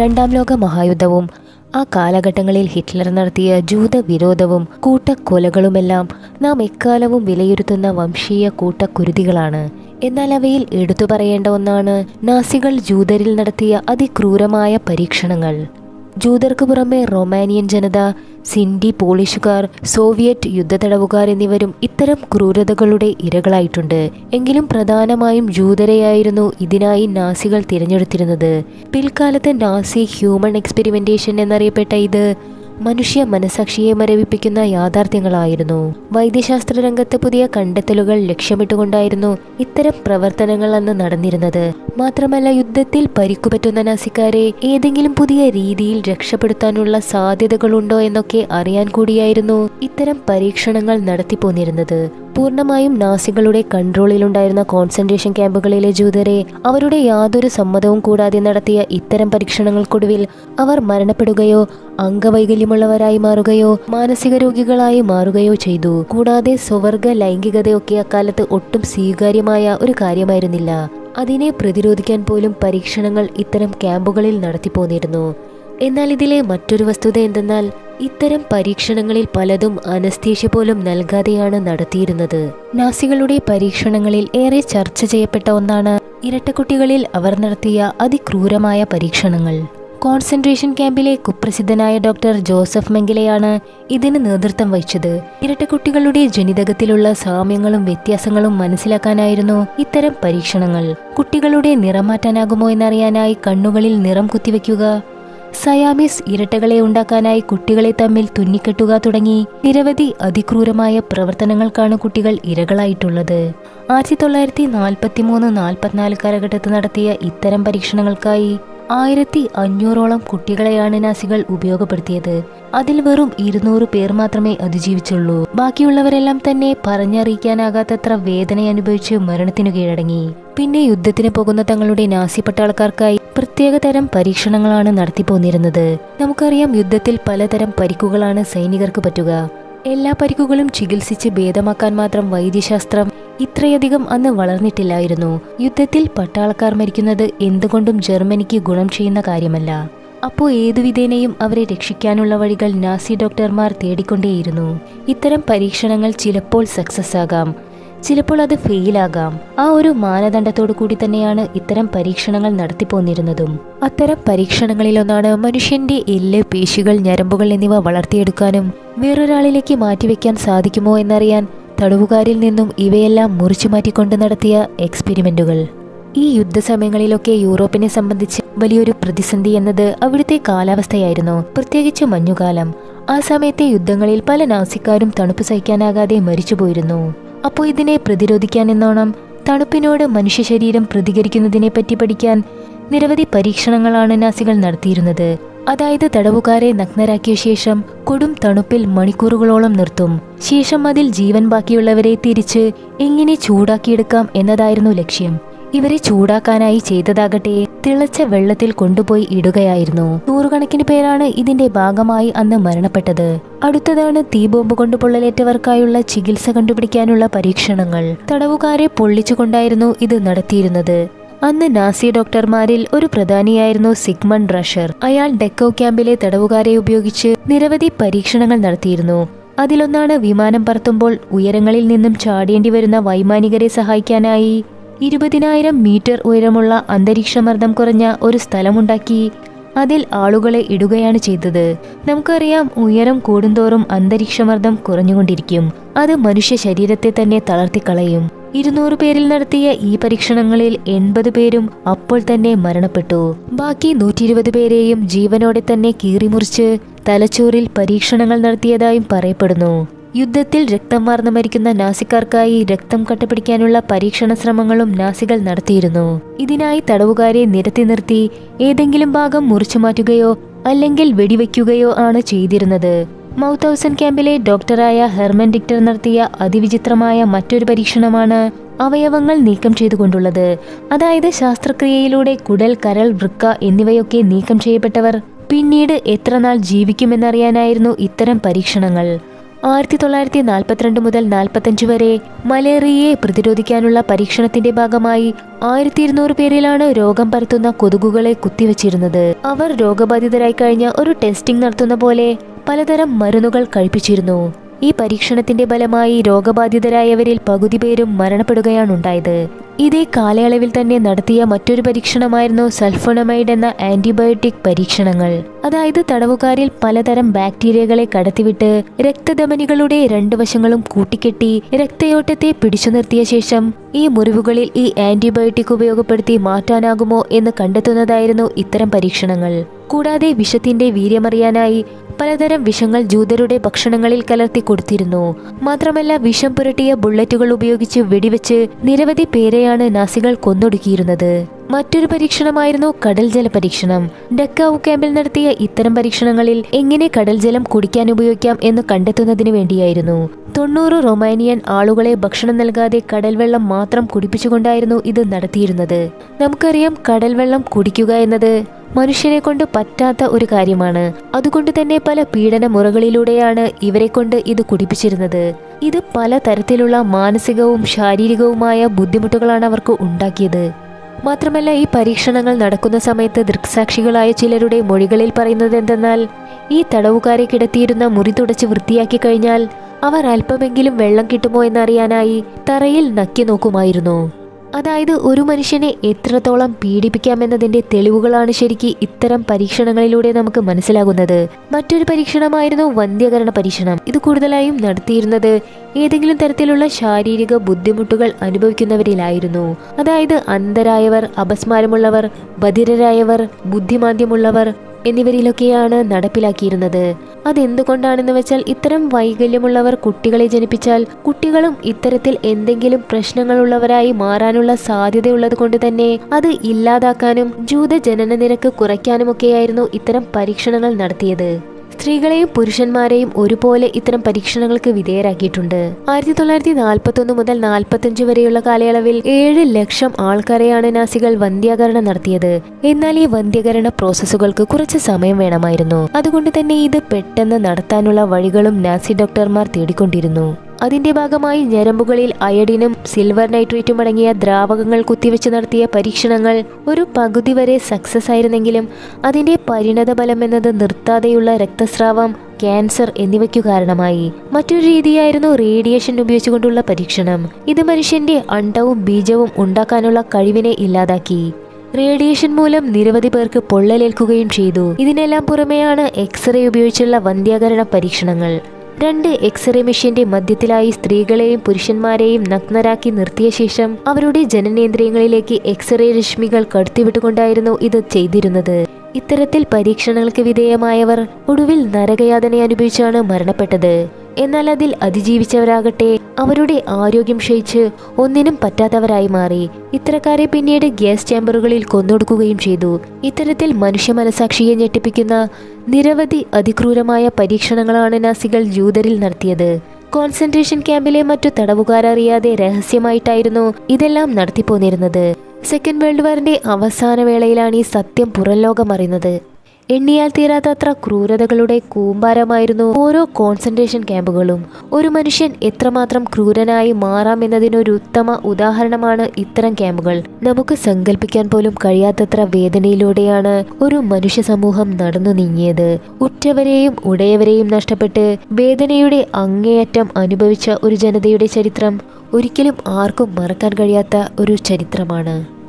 രണ്ടാം ലോക മഹായുദ്ധവും ആ കാലഘട്ടങ്ങളിൽ ഹിറ്റ്ലർ നടത്തിയ ജൂതവിരോധവും കൂട്ടക്കൊലകളുമെല്ലാം നാം എക്കാലവും വിലയിരുത്തുന്ന വംശീയ കൂട്ടക്കുരുതികളാണ്. എന്നാൽ അവയിൽ എടുത്തു പറയേണ്ട ഒന്നാണ് നാസികൾ ജൂതരിൽ നടത്തിയ അതിക്രൂരമായ പരീക്ഷണങ്ങൾ. ജൂതർക്ക് പുറമെ റൊമാനിയൻ ജനത സിൻഡി പോളിഷുകാർ സോവിയറ്റ് യുദ്ധത്തടവുകാർ എന്നിവരും ഇത്തരം ക്രൂരതകളുടെ ഇരകളായിട്ടുണ്ട്. എങ്കിലും പ്രധാനമായും ജൂതരെയായിരുന്നു ഇതിനായി നാസികൾ തിരഞ്ഞെടുത്തിരുന്നത്. പിൽക്കാലത്ത് നാസി ഹ്യൂമൻ എക്സ്പെരിമെന്റേഷൻ എന്നറിയപ്പെട്ട ഇത് മനുഷ്യ മനസാക്ഷിയെ മരവിപ്പിക്കുന്ന യാഥാർത്ഥ്യങ്ങളായിരുന്നു. വൈദ്യശാസ്ത്ര രംഗത്തെ പുതിയ കണ്ടെത്തലുകൾ ലക്ഷ്യമിട്ടുകൊണ്ടായിരുന്നു ഇത്തരം പ്രവർത്തനങ്ങൾ അന്ന് നടന്നിരുന്നത്. മാത്രമല്ല യുദ്ധത്തിൽ പരിക്കുപറ്റുന്ന നാസിക്കാരെ ഏതെങ്കിലും പുതിയ രീതിയിൽ രക്ഷപ്പെടുത്താനുള്ള സാധ്യതകളുണ്ടോ എന്നൊക്കെ അറിയാൻ കൂടിയായിരുന്നു ഇത്തരം പരീക്ഷണങ്ങൾ നടത്തിപ്പോന്നിരുന്നത്. പൂർണമായും നാസികളുടെ കൺട്രോളിലുണ്ടായിരുന്ന കോൺസെൻട്രേഷൻ ക്യാമ്പുകളിലെ ജൂതരെ അവരുടെ യാതൊരു സമ്മതവും കൂടാതെ നടത്തിയ ഇത്തരം പരീക്ഷണങ്ങൾക്കൊടുവിൽ അവർ മരണപ്പെടുകയോ അംഗവൈകല്യമുള്ളവരായി മാറുകയോ മാനസിക രോഗികളായി മാറുകയോ ചെയ്തു. കൂടാതെ സ്വവർഗ ലൈംഗികതയൊക്കെ അക്കാലത്ത് ഒട്ടും സ്വീകാര്യമായ ഒരു കാര്യമായിരുന്നില്ല. അതിനെ പ്രതിരോധിക്കാൻ പോലും പരീക്ഷണങ്ങൾ ഇത്തരം ക്യാമ്പുകളിൽ നടത്തിപ്പോന്നിരുന്നു. എന്നാൽ ഇതിലെ മറ്റൊരു വസ്തുത എന്തെന്നാൽ ഇത്തരം പരീക്ഷണങ്ങളിൽ പലതും അനസ്തീഷ്യ പോലും നൽകാതെയാണ് നടത്തിയിരുന്നത്. നാസികളുടെ പരീക്ഷണങ്ങളിൽ ഏറെ ചർച്ച ചെയ്യപ്പെട്ട ഒന്നാണ് ഇരട്ടക്കുട്ടികളിൽ അവർ നടത്തിയ അതിക്രൂരമായ പരീക്ഷണങ്ങൾ. കോൺസെൻട്രേഷൻ ക്യാമ്പിലെ കുപ്രസിദ്ധനായ ഡോക്ടർ ജോസഫ് മെങ്കിലെയാണ് ഇതിന് നേതൃത്വം വഹിച്ചത്. ഇരട്ടക്കുട്ടികളുടെ ജനിതകത്തിലുള്ള സാമ്യങ്ങളും വ്യത്യാസങ്ങളും മനസ്സിലാക്കാനായിരുന്നു ഇത്തരം പരീക്ഷണങ്ങൾ. കുട്ടികളുടെ നിറം മാറ്റാനാകുമോ എന്നറിയാനായി കണ്ണുകളിൽ നിറം കുത്തിവെക്കുക സയാമിസ് ഇരട്ടകളെ ഉണ്ടാക്കാനായി കുട്ടികളെ തമ്മിൽ തുന്നിക്കെട്ടുക തുടങ്ങി നിരവധി അതിക്രൂരമായ പ്രവർത്തനങ്ങൾക്കാണ് കുട്ടികൾ ഇരകളായിട്ടുള്ളത്. ആയിരത്തി തൊള്ളായിരത്തി നാൽപ്പത്തി മൂന്ന് നാൽപ്പത്തിനാല് കാലഘട്ടത്ത് നടത്തിയ ഇത്തരം പരീക്ഷണങ്ങൾക്കായി ആയിരത്തി അഞ്ഞൂറോളം കുട്ടികളെയാണ് നാസികൾ ഉപയോഗപ്പെടുത്തിയത്. അതിൽ വെറും ഇരുന്നൂറ് പേർ മാത്രമേ അതിജീവിച്ചുള്ളൂ. ബാക്കിയുള്ളവരെല്ലാം തന്നെ പറഞ്ഞറിയിക്കാനാകാത്തത്ര വേദന അനുഭവിച്ച് മരണത്തിനു കീഴടങ്ങി. പിന്നെ യുദ്ധത്തിന് പോകുന്ന തങ്ങളുടെ നാസി പട്ടാളക്കാർക്കായി പ്രത്യേക തരം പരീക്ഷണങ്ങളാണ് നടത്തിപ്പോന്നിരുന്നത് നമുക്കറിയാം യുദ്ധത്തിൽ പലതരം പരിക്കുകളാണ് സൈനികർക്ക് പറ്റുക. എല്ലാ പരിക്കുകളും ചികിത്സിച്ച് ഭേദമാക്കാൻ മാത്രം വൈദ്യശാസ്ത്രം ഇത്രയധികം അന്ന് വളർന്നിട്ടില്ലായിരുന്നു. യുദ്ധത്തിൽ പട്ടാളക്കാർ മരിക്കുന്നത് എന്തുകൊണ്ടും ജർമ്മനിക്ക് ഗുണം ചെയ്യുന്ന കാര്യമല്ല. അപ്പോൾ ഏതുവിധേനയും അവരെ രക്ഷിക്കാനുള്ള വഴികൾ നാസി ഡോക്ടർമാർ തേടിക്കൊണ്ടേയിരുന്നു. ഇത്തരം പരീക്ഷണങ്ങൾ ചിലപ്പോൾ സക്സസ് ആകാം. ചിലപ്പോൾ അത് ഫെയിലാകാം ആ ഒരു മാനദണ്ഡത്തോടു കൂടി തന്നെയാണ് ഇത്തരം പരീക്ഷണങ്ങൾ നടത്തിപ്പോന്നിരുന്നതും. അത്തരം പരീക്ഷണങ്ങളിലൊന്നാണ് മനുഷ്യന്റെ എല്ല് പേശികൾ ഞരമ്പുകൾ എന്നിവ വളർത്തിയെടുക്കാനും വേറൊരാളിലേക്ക് മാറ്റിവെക്കാൻ സാധിക്കുമോ എന്നറിയാൻ തടവുകാരിൽ നിന്നും ഇവയെല്ലാം മുറിച്ചു മാറ്റിക്കൊണ്ട് നടത്തിയ എക്സ്പെരിമെന്റുകൾ. ഈ യുദ്ധസമയങ്ങളിലൊക്കെ യൂറോപ്പിനെ സംബന്ധിച്ച് വലിയൊരു പ്രതിസന്ധി എന്നത് അവിടുത്തെ കാലാവസ്ഥയായിരുന്നു. പ്രത്യേകിച്ച് മഞ്ഞുകാലം. ആ സമയത്തെ യുദ്ധങ്ങളിൽ പല നാസിക്കാരും തണുപ്പ് സഹിക്കാനാകാതെ മരിച്ചുപോയിരുന്നു. അപ്പോൾ ഇതിനെ പ്രതിരോധിക്കാൻ എന്നോണം തണുപ്പിനോട് മനുഷ്യ ശരീരം പ്രതികരിക്കുന്നതിനെ പറ്റി പഠിക്കാൻ നിരവധി പരീക്ഷണങ്ങളാണ് നാസികൾ നടത്തിയിരുന്നത്. അതായത് തടവുകാരെ നഗ്നരാക്കിയ ശേഷം കൊടും തണുപ്പിൽ മണിക്കൂറുകളോളം നിർത്തും. ശേഷം അതിൽ ജീവൻ ബാക്കിയുള്ളവരെ തിരിച്ച് എങ്ങനെ ചൂടാക്കിയെടുക്കാം എന്നതായിരുന്നു ലക്ഷ്യം. ഇവരെ ചൂടാക്കാനായി ചെയ്തതാകട്ടെ തിളച്ച വെള്ളത്തിൽ കൊണ്ടുപോയി ഇടുകയായിരുന്നു. നൂറുകണക്കിന് പേരാണ് ഇതിന്റെ ഭാഗമായി അന്ന് മരണപ്പെട്ടത്. അടുത്തതാണ് തീബോംബ് കൊണ്ട് പൊള്ളലേറ്റവർക്കായുള്ള ചികിത്സ കണ്ടുപിടിക്കാനുള്ള പരീക്ഷണങ്ങൾ. തടവുകാരെ പൊള്ളിച്ചുകൊണ്ടായിരുന്നു ഇത് നടത്തിയിരുന്നത്. അന്ന് നാസി ഡോക്ടർമാരിൽ ഒരു പ്രധാനിയായിരുന്നു സിഗ്മൺ റഷർ. അയാൾ ഡെക്കോ ക്യാമ്പിലെ തടവുകാരെ ഉപയോഗിച്ച് നിരവധി പരീക്ഷണങ്ങൾ നടത്തിയിരുന്നു. അതിലൊന്നാണ് വിമാനം പറത്തുമ്പോൾ ഉയരങ്ങളിൽ നിന്നും ചാടേണ്ടി വരുന്ന വൈമാനികരെ സഹായിക്കാനായി ഇരുപതിനായിരം മീറ്റർ ഉയരമുള്ള അന്തരീക്ഷമർദ്ദം കുറഞ്ഞ ഒരു സ്ഥലമുണ്ടാക്കി അതിൽ ആളുകളെ ഇടുകയാണ് ചെയ്തത്. നമുക്കറിയാം ഉയരം കൂടുന്തോറും അന്തരീക്ഷമർദ്ദം കുറഞ്ഞുകൊണ്ടിരിക്കും. അത് മനുഷ്യ ശരീരത്തെ തന്നെ തളർത്തിക്കളയും. ഇരുന്നൂറ് പേരിൽ നടത്തിയ ഈ പരീക്ഷണങ്ങളിൽ എൺപത് പേരും അപ്പോൾ തന്നെ മരണപ്പെട്ടു. ബാക്കി നൂറ്റി ഇരുപത് പേരെയും ജീവനോടെ തന്നെ കീറിമുറിച്ച് തലച്ചോറിൽ പരീക്ഷണങ്ങൾ നടത്തിയതായും പറയപ്പെടുന്നു. യുദ്ധത്തിൽ രക്തം വാർന്നു മരിക്കുന്ന നാസിക്കാർക്കായി രക്തം കട്ടപിടിക്കാനുള്ള പരീക്ഷണ ശ്രമങ്ങളും നാസികൾ നടത്തിയിരുന്നു. ഇതിനായി തടവുകാരെ നിരത്തി നിർത്തി ഏതെങ്കിലും ഭാഗം മുറിച്ചു മാറ്റുകയോ അല്ലെങ്കിൽ വെടിവെക്കുകയോ ആണ് ചെയ്തിരുന്നത്. മൗത്ത് ക്യാമ്പിലെ ഡോക്ടറായ ഹെർമൻ ഡിക്ടർ നടത്തിയ അതിവിചിത്രമായ മറ്റൊരു പരീക്ഷണമാണ് അവയവങ്ങൾ നീക്കം ചെയ്തുകൊണ്ടുള്ളത്. അതായത് ശാസ്ത്രക്രിയയിലൂടെ കുടൽ കരൾ വൃക്ക എന്നിവയൊക്കെ നീക്കം ചെയ്യപ്പെട്ടവർ പിന്നീട് എത്ര നാൾ ജീവിക്കുമെന്നറിയാനായിരുന്നു ഇത്തരം പരീക്ഷണങ്ങൾ. ആയിരത്തി തൊള്ളായിരത്തി നാൽപ്പത്തിരണ്ട് മുതൽ നാൽപ്പത്തഞ്ച് വരെ മലേറിയയെ പ്രതിരോധിക്കാനുള്ള പരീക്ഷണത്തിന്റെ ഭാഗമായി ആയിരത്തി ഇരുന്നൂറ് പേരിലാണ് രോഗം പരത്തുന്ന കൊതുകുകളെ കുത്തിവച്ചിരുന്നത്. അവർ രോഗബാധിതരായി കഴിഞ്ഞ ഒരു ടെസ്റ്റിംഗ് നടത്തുന്ന പോലെ പലതരം മരുന്നുകൾ കഴിപ്പിച്ചിരുന്നു. ഈ പരീക്ഷണത്തിന്റെ ഫലമായി രോഗബാധിതരായവരിൽ പകുതി പേരും മരണപ്പെടുകയാണുണ്ടായത്. ഇതേ കാലയളവിൽ തന്നെ നടത്തിയ മറ്റൊരു പരീക്ഷണമായിരുന്നു സൾഫോണമൈഡ് എന്ന ആന്റിബയോട്ടിക് പരീക്ഷണങ്ങൾ. അതായത് തടവുകാരിൽ പലതരം ബാക്ടീരിയകളെ കടത്തിവിട്ട് രക്തധമനികളുടെ രണ്ടു വശങ്ങളും കൂട്ടിക്കെട്ടി രക്തയോട്ടത്തെ പിടിച്ചു നിർത്തിയ ശേഷം ഈ മുറിവുകളിൽ ഈ ആന്റിബയോട്ടിക് ഉപയോഗപ്പെടുത്തി മാറ്റാനാകുമോ എന്ന് കണ്ടെത്തുന്നതായിരുന്നു ഇത്തരം പരീക്ഷണങ്ങൾ. കൂടാതെ വിഷത്തിന്റെ വീര്യമറിയാനായി പലതരം വിഷങ്ങൾ ജൂതരുടെ ഭക്ഷണങ്ങളിൽ കലർത്തി കൊടുത്തിരുന്നു. മാത്രമല്ല വിഷം പുരട്ടിയ ബുള്ളറ്റുകൾ ഉപയോഗിച്ച് വെടിവെച്ച് നിരവധി പേരെയാണ് നാസികൾ കൊന്നൊടുക്കിയിരുന്നത്. മറ്റൊരു പരീക്ഷണമായിരുന്നു കടൽ ജല പരീക്ഷണം. ഡക്കാവു ക്യാമ്പിൽ നടത്തിയ ഇത്തരം പരീക്ഷണങ്ങളിൽ എങ്ങനെ കടൽ ജലം കുടിക്കാൻ ഉപയോഗിക്കാം എന്ന് കണ്ടെത്തുന്നതിന് വേണ്ടിയായിരുന്നു. തൊണ്ണൂറ് റൊമാനിയൻ ആളുകളെ ഭക്ഷണം നൽകാതെ കടൽവെള്ളം മാത്രം കുടിപ്പിച്ചുകൊണ്ടായിരുന്നു ഇത് നടത്തിയിരുന്നത്. നമുക്കറിയാം കടൽവെള്ളം കുടിക്കുക എന്നത് മനുഷ്യനെ കൊണ്ട് പറ്റാത്ത ഒരു കാര്യമാണ്. അതുകൊണ്ട് തന്നെ പല പീഡന മുറകളിലൂടെയാണ് ഇവരെ കൊണ്ട് ഇത് കുടിപ്പിച്ചിരുന്നത്. ഇത് പല തരത്തിലുള്ള മാനസികവും ശാരീരികവുമായ ബുദ്ധിമുട്ടുകളാണ് അവർക്ക് ഉണ്ടാക്കിയത്. മാത്രമല്ല ഈ പരീക്ഷണങ്ങൾ നടക്കുന്ന സമയത്ത് ദൃക്സാക്ഷികളായ ചിലരുടെ മൊഴികളിൽ പറയുന്നത് എന്തെന്നാൽ ഈ തടവുകാരെ കിടത്തിയിരുന്ന മുറി തുടച്ച് വൃത്തിയാക്കി കഴിഞ്ഞാൽ അവർ അല്പമെങ്കിലും വെള്ളം കിട്ടുമോ എന്നറിയാനായി തറയിൽ നക്കി നോക്കുമായിരുന്നു അതായത് ഒരു മനുഷ്യനെ എത്രത്തോളം പീഡിപ്പിക്കാമെന്നതിന്റെ തെളിവുകളാണ് ശരിക്ക് ഇത്തരം പരീക്ഷണങ്ങളിലൂടെ നമുക്ക് മനസ്സിലാകുന്നത്. മറ്റൊരു പരീക്ഷണമായിരുന്നു വന്ധ്യകരണ പരീക്ഷണം. ഇത് കൂടുതലായും നടത്തിയിരുന്നത് ഏതെങ്കിലും തരത്തിലുള്ള ശാരീരിക ബുദ്ധിമുട്ടുകൾ അനുഭവിക്കുന്നവരിലായിരുന്നു. അതായത് അന്ധരായവർ അപസ്മാരമുള്ളവർ ബധിരരായവർ ബുദ്ധിമാന്ദ്യമുള്ളവർ എന്നിവരിലൊക്കെയാണ് നടപ്പിലാക്കിയിരുന്നത്. അതെന്തുകൊണ്ടാണെന്ന് വെച്ചാൽ ഇത്തരം വൈകല്യമുള്ളവർ കുട്ടികളെ ജനിപ്പിച്ചാൽ കുട്ടികളും ഇത്തരത്തിൽ എന്തെങ്കിലും പ്രശ്നങ്ങളുള്ളവരായി മാറാനുള്ള സാധ്യതയുള്ളത് കൊണ്ട് തന്നെ അത് ഇല്ലാതാക്കാനും ജൂത ജനന നിരക്ക് കുറയ്ക്കാനുമൊക്കെയായിരുന്നു ഇത്തരം പരീക്ഷണങ്ങൾ നടത്തിയത്. സ്ത്രീകളെയും പുരുഷന്മാരെയും ഒരുപോലെ ഇത്തരം പരീക്ഷണങ്ങൾക്ക് വിധേയരാക്കിയിട്ടുണ്ട്. ആയിരത്തി തൊള്ളായിരത്തി നാൽപ്പത്തൊന്ന് മുതൽ നാൽപ്പത്തഞ്ച് വരെയുള്ള കാലയളവിൽ ഏഴ് ലക്ഷം ആൾക്കാരെയാണ് നാസികൾ വന്ധ്യാകരണം നടത്തിയത്. എന്നാൽ ഈ വന്ധ്യകരണ പ്രോസസ്സുകൾക്ക് കുറച്ച് സമയം വേണമായിരുന്നു. അതുകൊണ്ട് തന്നെ ഇത് പെട്ടെന്ന് നടത്താനുള്ള വഴികളും നാസി ഡോക്ടർമാർ തേടിക്കൊണ്ടിരുന്നു. അതിന്റെ ഭാഗമായി ഞരമ്പുകളിൽ അയഡിനും സിൽവർ നൈട്രേറ്റും അടങ്ങിയ ദ്രാവകങ്ങൾ കുത്തിവെച്ച് നടത്തിയ പരീക്ഷണങ്ങൾ ഒരു പകുതി വരെ സക്സസ് ആയിരുന്നെങ്കിലും അതിന്റെ പരിണത എന്നത് നിർത്താതെയുള്ള രക്തസ്രാവം ക്യാൻസർ എന്നിവയ്ക്കു കാരണമായി. മറ്റൊരു രീതിയായിരുന്നു റേഡിയേഷൻ ഉപയോഗിച്ചുകൊണ്ടുള്ള പരീക്ഷണം. ഇത് മനുഷ്യന്റെ അണ്ടവും ബീജവും ഉണ്ടാക്കാനുള്ള കഴിവിനെ ഇല്ലാതാക്കി. റേഡിയേഷൻ മൂലം നിരവധി പേർക്ക് പൊള്ളലേൽക്കുകയും ചെയ്തു. ഇതിനെല്ലാം പുറമെയാണ് എക്സ്റേ ഉപയോഗിച്ചുള്ള വന്ധ്യാകരണ പരീക്ഷണങ്ങൾ. രണ്ട് എക്സ്റേ മെഷീന്റെ മധ്യത്തിലായി സ്ത്രീകളെയും പുരുഷന്മാരെയും നഗ്നരാക്കി നിർത്തിയ ശേഷം അവരുടെ ജനനേന്ദ്രിയങ്ങളിലേക്ക് എക്സ്റേ രശ്മികൾ കടത്തിവിട്ടുകൊണ്ടായിരുന്നു ഇത് ചെയ്തിരുന്നത്. ഇത്തരത്തിൽ പരീക്ഷണങ്ങൾക്ക് വിധേയമായവർ ഒടുവിൽ നരകയാതന അനുഭവിച്ചാണ് മരണപ്പെട്ടത്. എന്നാൽ അതിൽ അതിജീവിച്ചവരാകട്ടെ. അവരുടെ ആരോഗ്യം ക്ഷയിച്ച് ഒന്നിനും പറ്റാത്തവരായി മാറി. ഇത്തരക്കാരെ പിന്നീട് ഗ്യാസ് ചേമ്പറുകളിൽ കൊന്നൊടുക്കുകയും ചെയ്തു. ഇത്തരത്തിൽ മനുഷ്യ മനസാക്ഷിയെ ഞെട്ടിപ്പിക്കുന്ന നിരവധി അതിക്രൂരമായ പരീക്ഷണങ്ങളാണ് നാസികൾ ജൂതരിൽ നടത്തിയത്. കോൺസെൻട്രേഷൻ ക്യാമ്പിലെ മറ്റു തടവുകാരറിയാതെ രഹസ്യമായിട്ടായിരുന്നു ഇതെല്ലാം നടത്തിപ്പോന്നിരുന്നത്. സെക്കൻഡ് വേൾഡ് വാറിന്റെ അവസാന വേളയിലാണ് ഈ സത്യം പുറം ലോകം അറിയുന്നത് എണ്ണിയാൽ തീരാത്തത്ര ക്രൂരതകളുടെ കൂമ്പാരമായിരുന്നു ഓരോ കോൺസെൻട്രേഷൻ ക്യാമ്പുകളും ഒരു മനുഷ്യൻ എത്രമാത്രം ക്രൂരനായി മാറാം എന്നതിനൊരു ഉത്തമ ഉദാഹരണമാണ് ഇത്തരം ക്യാമ്പുകൾ നമുക്ക് സങ്കല്പിക്കാൻ പോലും കഴിയാത്തത്ര വേദനയിലൂടെയാണ് ഒരു മനുഷ്യ സമൂഹം നടന്നു നീങ്ങിയത്. ഉറ്റവരെയും ഉടയവരെയും നഷ്ടപ്പെട്ട് വേദനയുടെ അങ്ങേയറ്റം അനുഭവിച്ച ഒരു ജനതയുടെ ചരിത്രം ഒരിക്കലും ആർക്കും മറക്കാൻ കഴിയാത്ത ഒരു ചരിത്രമാണ്.